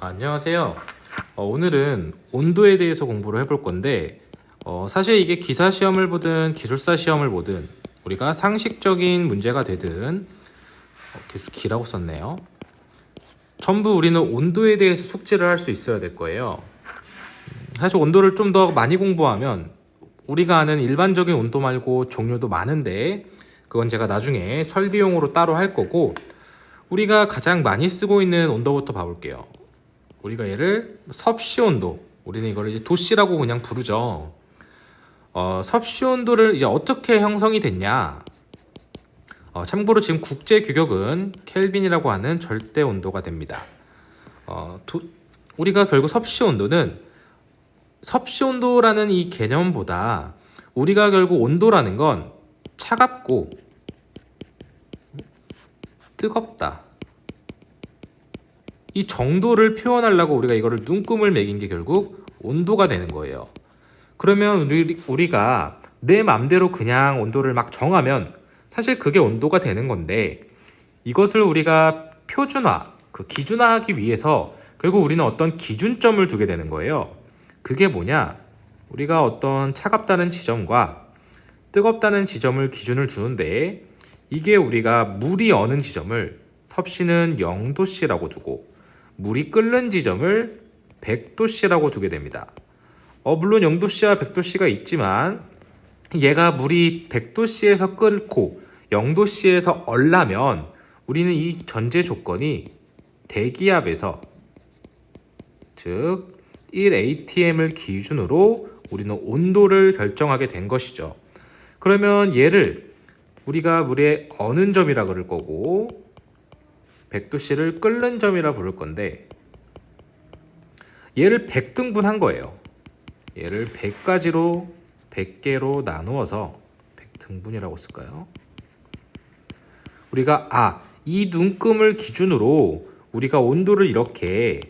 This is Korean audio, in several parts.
안녕하세요. 어, 오늘은 온도에 대해서 공부를 해볼 건데 어, 사실 이게 기사 시험을 보든 기술사 시험을 보든 우리가 상식적인 문제가 되든 어, 계속 기라고 썼네요. 전부 우리는 온도에 대해서 숙지를 할 수 있어야 될 거예요. 음, 사실 온도를 좀 더 많이 공부하면 우리가 아는 일반적인 온도 말고 종류도 많은데 그건 제가 나중에 설비용으로 따로 할 거고 우리가 가장 많이 쓰고 있는 온도부터 봐볼게요. 우리가 얘를 섭씨 온도, 우리는 이걸 이제 도씨라고 그냥 부르죠. 어, 섭씨 온도를 이제 어떻게 형성이 됐냐? 어, 참고로 지금 국제 규격은 켈빈이라고 하는 절대 온도가 됩니다. 어, 도- 우리가 결국 섭씨 온도는 섭씨 온도라는 이 개념보다 우리가 결국 온도라는 건 차갑고 뜨겁다. 이 정도를 표현하려고 우리가 이거를 눈금을 매긴 게 결국 온도가 되는 거예요. 그러면 우리, 우리가 내 맘대로 그냥 온도를 막 정하면 사실 그게 온도가 되는 건데 이것을 우리가 표준화, 그 기준화하기 위해서 결국 우리는 어떤 기준점을 두게 되는 거예요. 그게 뭐냐? 우리가 어떤 차갑다는 지점과 뜨겁다는 지점을 기준을 두는데 이게 우리가 물이 어는 지점을 섭씨는 0도씨라고 두고 물이 끓는 지점을 100도씨라고 두게 됩니다. 어, 물론 0도씨와 100도씨가 있지만 얘가 물이 100도씨에서 끓고 0도씨에서 얼라면 우리는 이 전제 조건이 대기압에서 즉 1atm을 기준으로 우리는 온도를 결정하게 된 것이죠. 그러면 얘를 우리가 물에 어는 점이라 그럴 거고 100도씨를 끓는 점이라 부를 건데 얘를 100등분한 거예요. 얘를 100가지로 100개로 나누어서 100등분이라고 쓸까요? 우리가 아, 이 눈금을 기준으로 우리가 온도를 이렇게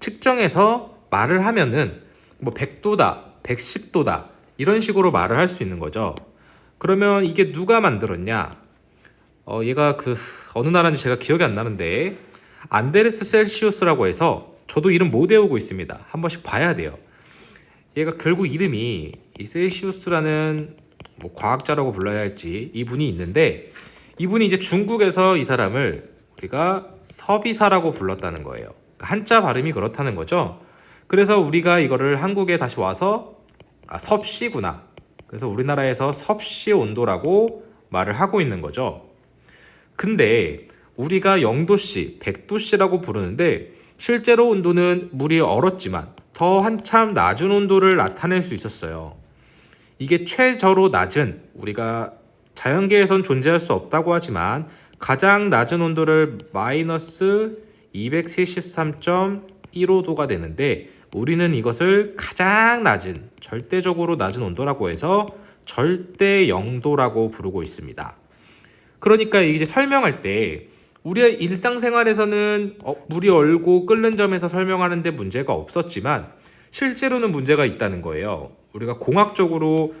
측정해서 말을 하면은 뭐 100도다, 110도다 이런 식으로 말을 할 수 있는 거죠. 그러면 이게 누가 만들었냐? 어, 얘가 그 어느 나라인지 제가 기억이 안 나는데 안데레스 셀시우스라고 해서 저도 이름 못 외우고 있습니다. 한 번씩 봐야 돼요. 얘가 결국 이름이 이 셀시우스라는 뭐 과학자라고 불러야 할지 이분이 있는데 이분이 이제 중국에서 이 사람을 우리가 서비사라고 불렀다는 거예요. 그러니까 한자 발음이 그렇다는 거죠. 그래서 우리가 이거를 한국에 다시 와서 아 섭씨구나. 그래서 우리나라에서 섭씨 온도라고 말을 하고 있는 거죠. 근데 우리가 0도씨, 100도씨라고 부르는데 실제로 온도는 물이 얼었지만 더 한참 낮은 온도를 나타낼 수 있었어요. 이게 최저로 낮은 우리가 자연계에선 존재할 수 없다고 하지만 가장 낮은 온도를 마이너스 273.15도가 되는데 우리는 이것을 가장 낮은 절대적으로 낮은 온도라고 해서 절대 영도라고 부르고 있습니다. 그러니까 이제 설명할 때 우리의 일상생활에서는 어, 물이 얼고 끓는 점에서 설명하는데 문제가 없었지만 실제로는 문제가 있다는 거예요. 우리가 공학적으로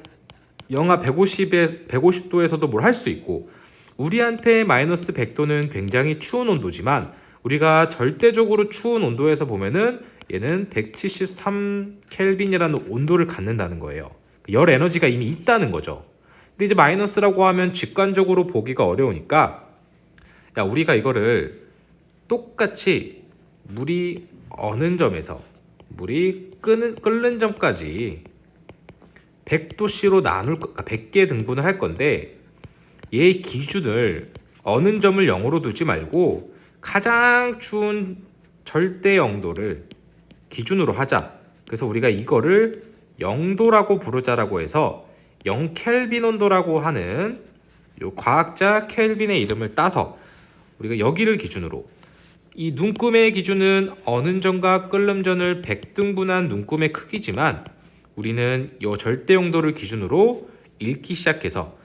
영하 150에 150도에서도 뭘 할 수 있고 우리한테 마이너스 100도는 굉장히 추운 온도지만 우리가 절대적으로 추운 온도에서 보면은 얘는 173 켈빈이라는 온도를 갖는다는 거예요. 열 에너지가 이미 있다는 거죠. 근데 이제 마이너스라고 하면 직관적으로 보기가 어려우니까 야 우리가 이거를 똑같이 물이 어는 점에서 물이 끄는 끓는 점까지 100도씨로 나눌 거, 100개 등분을 할 건데 얘의 기준을 어는 점을 0으로 두지 말고 가장 추운 절대 영도를 기준으로 하자. 그래서 우리가 이거를 0도라고 부르자라고 해서 0 켈빈 온도라고 하는 요 과학자 켈빈의 이름을 따서 우리가 여기를 기준으로 이 눈금의 기준은 어는 점과 끓는 점을 100등분한 눈금의 크기지만 우리는 요 절대 용도를 기준으로 읽기 시작해서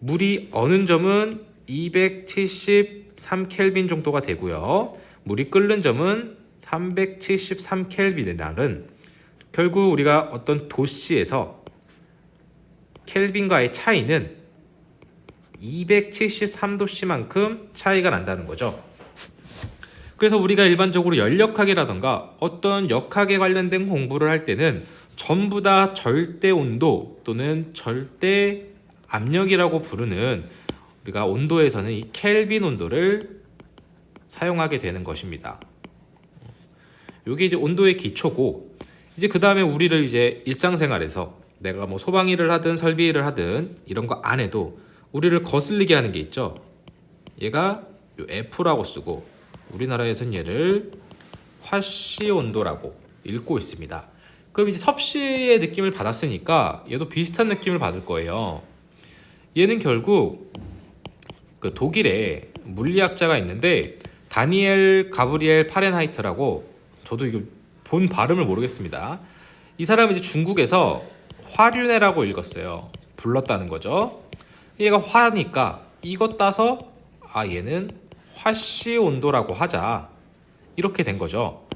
물이 어는 점은 273 켈빈 정도가 되고요. 물이 끓는 점은 373 켈빈이라는 결국 우리가 어떤 도시에서 켈빈과의 차이는 273도씨만큼 차이가 난다는 거죠. 그래서 우리가 일반적으로 연력학이라던가 어떤 역학에 관련된 공부를 할 때는 전부 다 절대 온도 또는 절대 압력이라고 부르는 우리가 온도에서는 이 켈빈 온도를 사용하게 되는 것입니다. 이게 이제 온도의 기초고 이제 그 다음에 우리를 이제 일상생활에서 내가 뭐 소방 일을 하든 설비 일을 하든 이런 거 안 해도 우리를 거슬리게 하는 게 있죠. 얘가 요 F라고 쓰고 우리나라에서는 얘를 화씨 온도라고 읽고 있습니다. 그럼 이제 섭씨의 느낌을 받았으니까 얘도 비슷한 느낌을 받을 거예요. 얘는 결국 그 독일에 물리학자가 있는데 다니엘 가브리엘 파렌하이트라고 저도 이거 본 발음을 모르겠습니다. 이 사람은 이제 중국에서 화륜회라고 읽었어요. 불렀다는 거죠. 얘가 화니까 이것 따서 아 얘는 화씨 온도라고 하자 이렇게 된 거죠.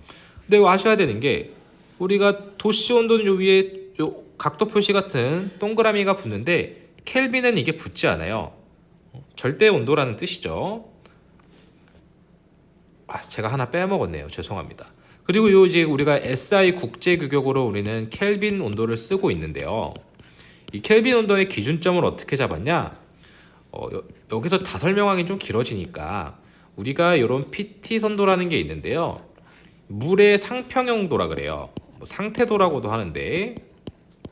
근데 이거 아셔야 되는 게 우리가 도씨 온도는 요 위에 요 각도 표시 같은 동그라미가 붙는데 켈빈은 이게 붙지 않아요. 절대 온도라는 뜻이죠. 아, 제가 하나 빼먹었네요. 죄송합니다. 그리고 요 이제 우리가 SI 국제 규격으로 우리는 켈빈 온도를 쓰고 있는데요. 이 켈빈 온도의 기준점을 어떻게 잡았냐? 어, 여, 여기서 다 설명하기 좀 길어지니까 우리가 이런 PT 선도라는 게 있는데요. 물의 상평형도라 그래요. 뭐 상태도라고도 하는데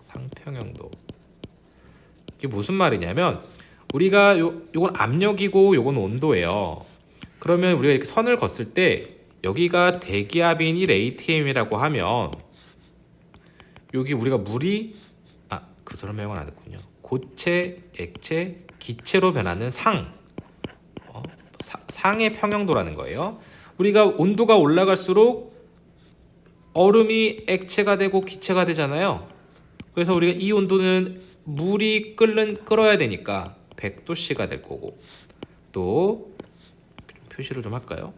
상평형도. 이게 무슨 말이냐면 우리가 요 요건 압력이고 요건 온도예요. 그러면 우리가 이렇게 선을 걷을 때 여기가 대기압인 1atm이라고 하면 여기 우리가 물이 아, 그 설명은 안 했군요. 고체, 액체, 기체로 변하는 상 어, 사- 상의 평형도라는 거예요. 우리가 온도가 올라갈수록 얼음이 액체가 되고 기체가 되잖아요. 그래서 우리가 이 온도는 물이 끓는 끓어야 되니까 100도씨가 될 거고 또 표시를 좀 할까요?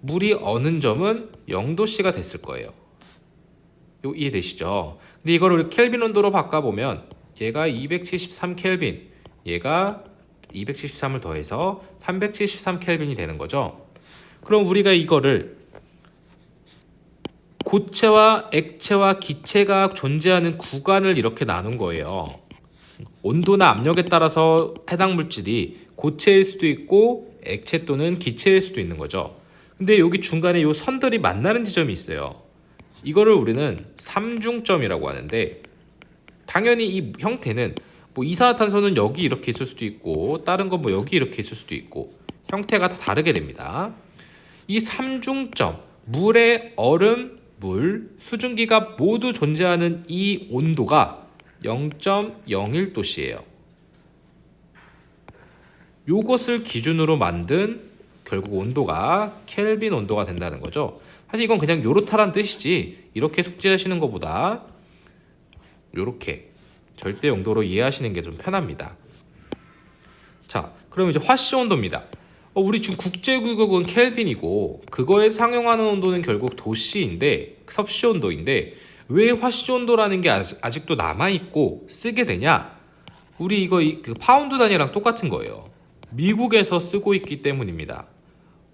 물이 어는 점은 0도씨가 됐을 거예요. 요 이해되시죠? 근데 이걸 우리 켈빈 온도로 바꿔 보면 얘가 273 켈빈, 얘가 273을 더해서 373 켈빈이 되는 거죠. 그럼 우리가 이거를 고체와 액체와 기체가 존재하는 구간을 이렇게 나눈 거예요. 온도나 압력에 따라서 해당 물질이 고체일 수도 있고 액체 또는 기체일 수도 있는 거죠. 근데 여기 중간에 요 선들이 만나는 지점이 있어요. 이거를 우리는 삼중점이라고 하는데 당연히 이 형태는 뭐 이산화탄소는 여기 이렇게 있을 수도 있고 다른 건 뭐 여기 이렇게 있을 수도 있고 형태가 다 다르게 됩니다. 이 삼중점 물의 얼음, 물, 수증기가 모두 존재하는 이 온도가 0.01도씨예요. 요것을 기준으로 만든 결국 온도가 켈빈 온도가 된다는 거죠. 사실 이건 그냥 요렇다란 뜻이지 이렇게 숙지하시는 것보다 요렇게 절대 용도로 이해하시는 게 좀 편합니다. 자, 그럼 이제 화씨 온도입니다. 어, 우리 지금 국제규격은 켈빈이고 그거에 상용하는 온도는 결국 도씨인데 섭씨 온도인데 왜 화씨 온도라는 게 아직, 아직도 남아 있고 쓰게 되냐? 우리 이거 이- 그 파운드 단위랑 똑같은 거예요. 미국에서 쓰고 있기 때문입니다.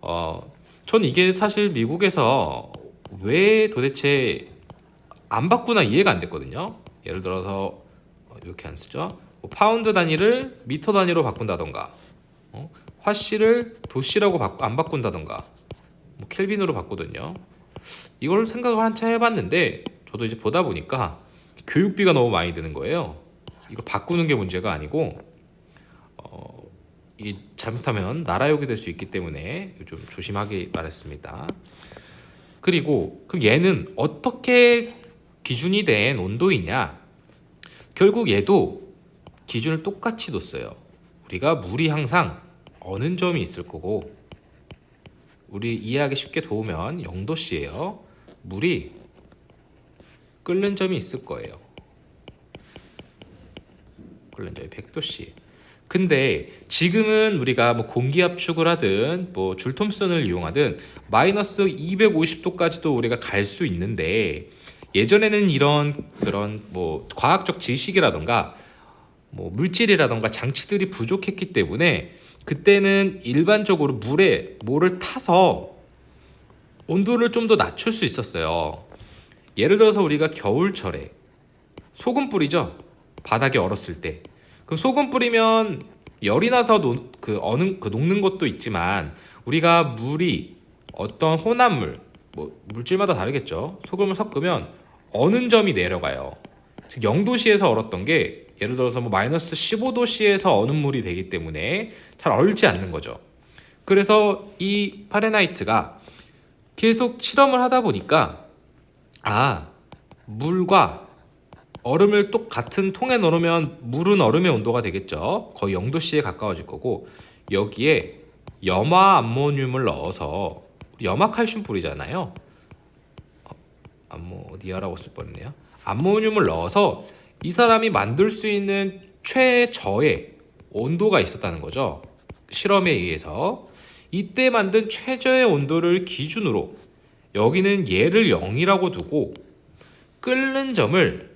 어, 전 이게 사실 미국에서 왜 도대체 안 바꾸나 이해가 안 됐거든요. 예를 들어서 어, 이렇게 안 쓰죠. 뭐 파운드 단위를 미터 단위로 바꾼다던가, 어? 화씨를 도씨라고 바, 안 바꾼다던가, 뭐 켈빈으로 바꾸든요. 이걸 생각을 한참 해봤는데 저도 이제 보다 보니까 교육비가 너무 많이 드는 거예요. 이걸 바꾸는 게 문제가 아니고 어, 이게 잘못하면 나라욕이 될 수 있기 때문에 좀 조심하기 바랬습니다. 그리고 그럼 얘는 어떻게 기준이 된 온도이냐? 결국 얘도 기준을 똑같이 뒀어요. 우리가 물이 항상 어는 점이 있을 거고 우리 이해하기 쉽게 도우면 0도씨예요. 물이 끓는 점이 있을 거예요. 끓는 점이 100도씨. 근데 지금은 우리가 뭐 공기 압축을 하든 뭐 줄톰선을 이용하든 마이너스 250도까지도 우리가 갈 수 있는데 예전에는 이런 그런 뭐 과학적 지식이라던가 뭐 물질이라던가 장치들이 부족했기 때문에 그때는 일반적으로 물에 뭐를 타서 온도를 좀 더 낮출 수 있었어요. 예를 들어서 우리가 겨울철에 소금 뿌리죠. 바닥에 얼었을 때. 그럼 소금 뿌리면 열이 나서 노, 그 어는 그 녹는 것도 있지만 우리가 물이 어떤 혼합물 뭐 물질마다 다르겠죠. 소금을 섞으면 어는 점이 내려가요. 즉 0도씨에서 얼었던 게 예를 들어서 뭐 마이너스 15도씨에서 어는 물이 되기 때문에 잘 얼지 않는 거죠. 그래서 이 파레나이트가 계속 실험을 하다 보니까 아 물과 얼음을 똑같은 통에 넣으면 물은 얼음의 온도가 되겠죠. 거의 0도씨에 가까워질 거고 여기에 염화 암모늄을 넣어서 염화 칼슘 뿌리잖아요. 어, 암모 니아라고 쓸 뻔했네요. 암모늄을 넣어서 이 사람이 만들 수 있는 최저의 온도가 있었다는 거죠. 실험에 의해서 이때 만든 최저의 온도를 기준으로 여기는 얘를 0이라고 두고 끓는 점을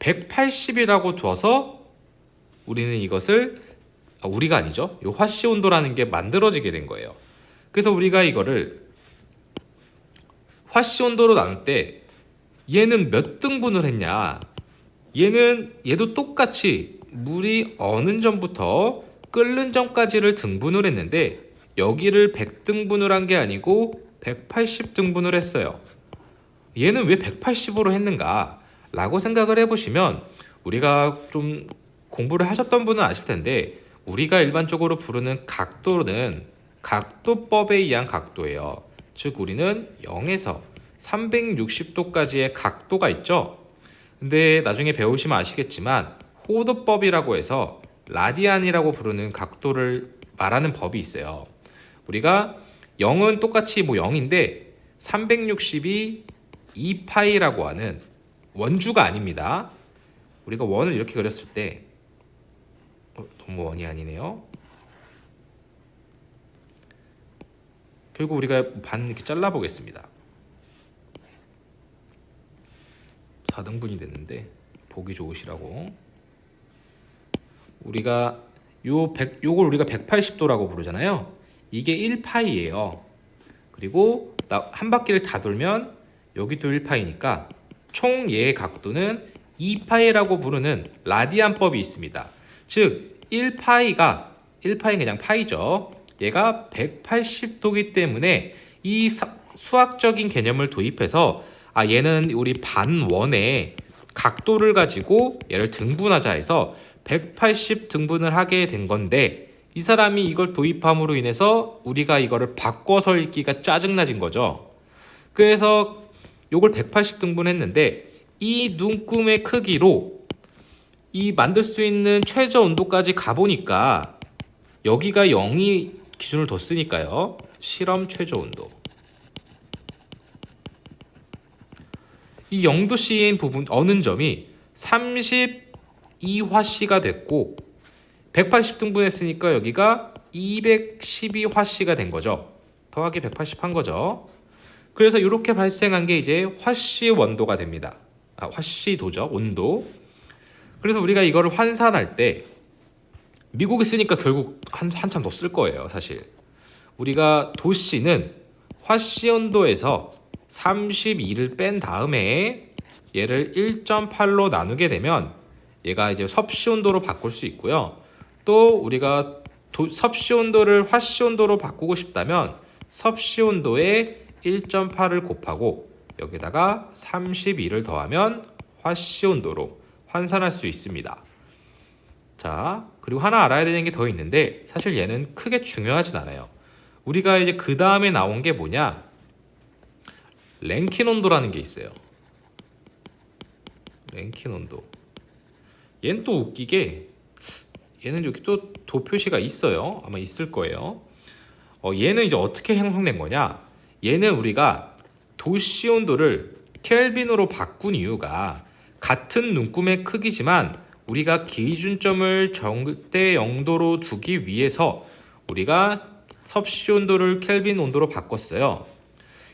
180이라고 두어서 우리는 이것을 아, 우리가 아니죠. 이 화씨 온도라는 게 만들어지게 된 거예요. 그래서 우리가 이거를 화씨 온도로 나눌 때 얘는 몇 등분을 했냐? 얘는 얘도 똑같이 물이 어는 점부터 끓는 점까지를 등분을 했는데 여기를 100등분을 한 게 아니고 180등분을 했어요. 얘는 왜 180으로 했는가? 라고 생각을 해보시면 우리가 좀 공부를 하셨던 분은 아실 텐데 우리가 일반적으로 부르는 각도는 각도법에 의한 각도예요. 즉 우리는 0에서 360도까지의 각도가 있죠. 근데 나중에 배우시면 아시겠지만 호도법이라고 해서 라디안이라고 부르는 각도를 말하는 법이 있어요. 우리가 0은 똑같이 뭐 0인데 360이 2파이라고 하는 원주가 아닙니다. 우리가 원을 이렇게 그렸을 때 어, 너무 원이 아니네요. 결국 우리가 반 이렇게 잘라 보겠습니다. 4등분이 됐는데 보기 좋으시라고 우리가 요 100, 요걸 우리가 180도라고 부르잖아요. 이게 1파이예요. 그리고 나- 한 바퀴를 다 돌면 여기도 1파이니까 총 얘의 각도는 2파이라고 부르는 라디안법이 있습니다. 즉 1파이가 1파이 그냥 파이죠. 얘가 180도기 때문에 이 사- 수학적인 개념을 도입해서 아 얘는 우리 반원의 각도를 가지고 얘를 등분하자 해서 180 등분을 하게 된 건데 이 사람이 이걸 도입함으로 인해서 우리가 이거를 바꿔서 읽기가 짜증나진 거죠. 그래서 요걸 180 등분 했는데 이 눈금의 크기로 이 만들 수 있는 최저 온도까지 가보니까 여기가 0이 기준을 뒀으니까요. 실험 최저 온도. 이 0도씨인 부분 어는 점이 32화씨가 됐고 180등분 했으니까 여기가 212화씨가 된 거죠. 더하기 180 한 거죠. 그래서 이렇게 발생한 게 이제 화씨 원도가 됩니다. 아, 화씨도죠. 온도. 그래서 우리가 이거를 환산할 때 미국에 쓰니까 결국 한, 한참 더 쓸 거예요, 사실. 우리가 도씨는 화씨 온도에서 32를 뺀 다음에 얘를 1.8로 나누게 되면 얘가 이제 섭씨 온도로 바꿀 수 있고요. 또 우리가 도, 섭씨 온도를 화씨 온도로 바꾸고 싶다면 섭씨 온도에 1.8을 곱하고 여기다가 32를 더하면 화씨 온도로 환산할 수 있습니다. 자, 그리고 하나 알아야 되는 게 더 있는데 사실 얘는 크게 중요하진 않아요. 우리가 이제 그 다음에 나온 게 뭐냐? 랭킨 온도라는 게 있어요. 랭킨 온도. 얘는 또 웃기게 얘는 여기 또 도 표시가 있어요. 아마 있을 거예요. 어, 얘는 이제 어떻게 형성된 거냐? 얘는 우리가 도시 온도를 켈빈으로 바꾼 이유가 같은 눈금의 크기지만 우리가 기준점을 절대 0도로 두기 위해서 우리가 섭씨 온도를 켈빈 온도로 바꿨어요.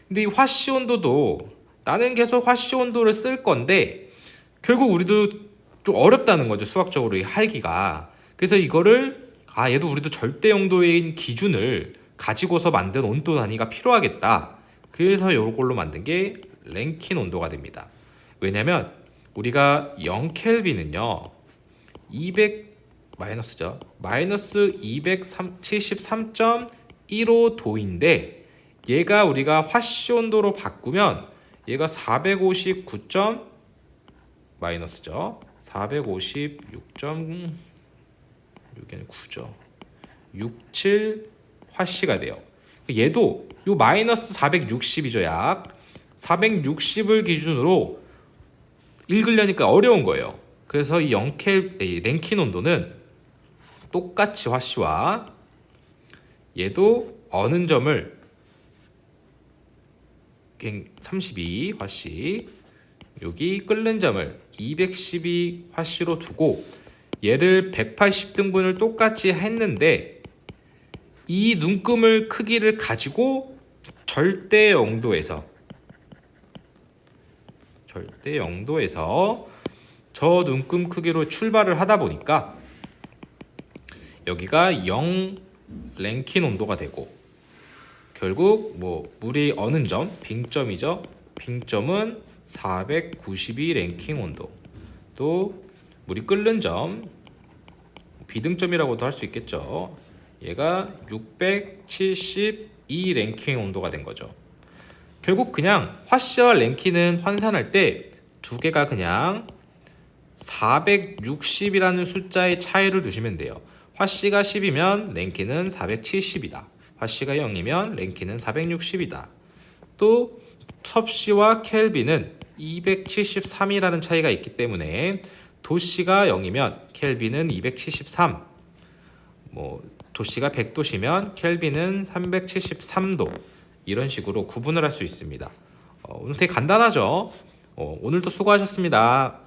근데 이 화씨 온도도 나는 계속 화씨 온도를 쓸 건데 결국 우리도 좀 어렵다는 거죠 수학적으로 이 할기가 그래서 이거를 아 얘도 우리도 절대 영도인 기준을 가지고서 만든 온도 단위가 필요하겠다 그래서 이걸로 만든 게 랭킨 온도가 됩니다. 왜냐면 우리가 0 켈빈은요 200 마이너스죠 마이너스 273.15 도인데 얘가 우리가 화씨 온도로 바꾸면 얘가 459. 마이너스죠 456. 여기는 9죠 67 화씨가 돼요 얘도 요 마이너스 460이죠 약 460을 기준으로 읽으려니까 어려운 거예요. 그래서 이 0켈 이 랭킨 온도는 똑같이 화씨와 얘도 어는 점을 32 화씨 여기 끓는 점을 212 화씨로 두고 얘를 180등분을 똑같이 했는데 이 눈금을 크기를 가지고 절대 영도에서 절대 영도에서 저 눈금 크기로 출발을 하다 보니까 여기가 0 랭킨 온도가 되고 결국 뭐 물이 어는 점 빙점이죠. 빙점은 492 랭킹 온도. 또 물이 끓는 점 비등점이라고도 할 수 있겠죠. 얘가 672 랭킹 온도가 된 거죠. 결국 그냥 화씨와 랭키는 환산할 때 두 개가 그냥 460이라는 숫자의 차이를 두시면 돼요. 화씨가 10이면 랭키는 470이다. 화씨가 0이면 랭키는 460이다. 또 섭씨와 켈빈은 273이라는 차이가 있기 때문에 도씨가 0이면 켈빈은 273. 뭐 도씨가 100도시면 켈빈은 373도. 이런 식으로 구분을 할 수 있습니다. 어, 오늘 되게 간단하죠? 어, 오늘도 수고하셨습니다.